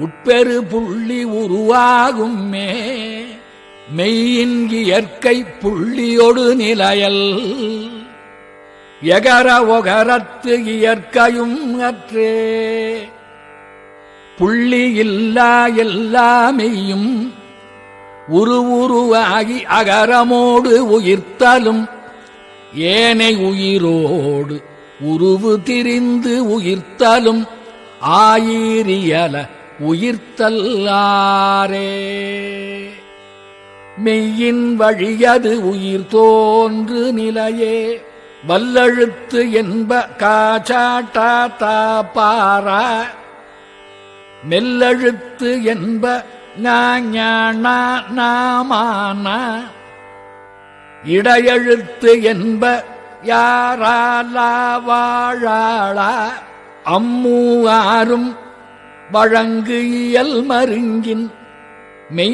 உட்பெரு புள்ளி உருவாகும் மே. மெய்யின் இயற்கை புள்ளியொடு நிலையல். எகர ஒகரத்து இயற்கையும் அற்றே. புள்ளி இல்லா எல்லாமையும் உருவுருவாகி அகரமோடு உயிர்த்தலும். ஏனை உயிரோடு உருவு திரிந்து உயிர்த்தலும். ஆயிரியல உயிர்த்தல்லாரே. மெய்யின் வழியது உயிர் தோன்று நிலையே. வல்லழுத்து என்ப காச்சாட்டா தாப்பாரா. மெல்லழுத்து என்ப நாமானா. இடையெழுத்து என்ப யாராலா வாழாளா. அம்மூ ஆறும் வழங்கு இயல் மருங்கின் மெய்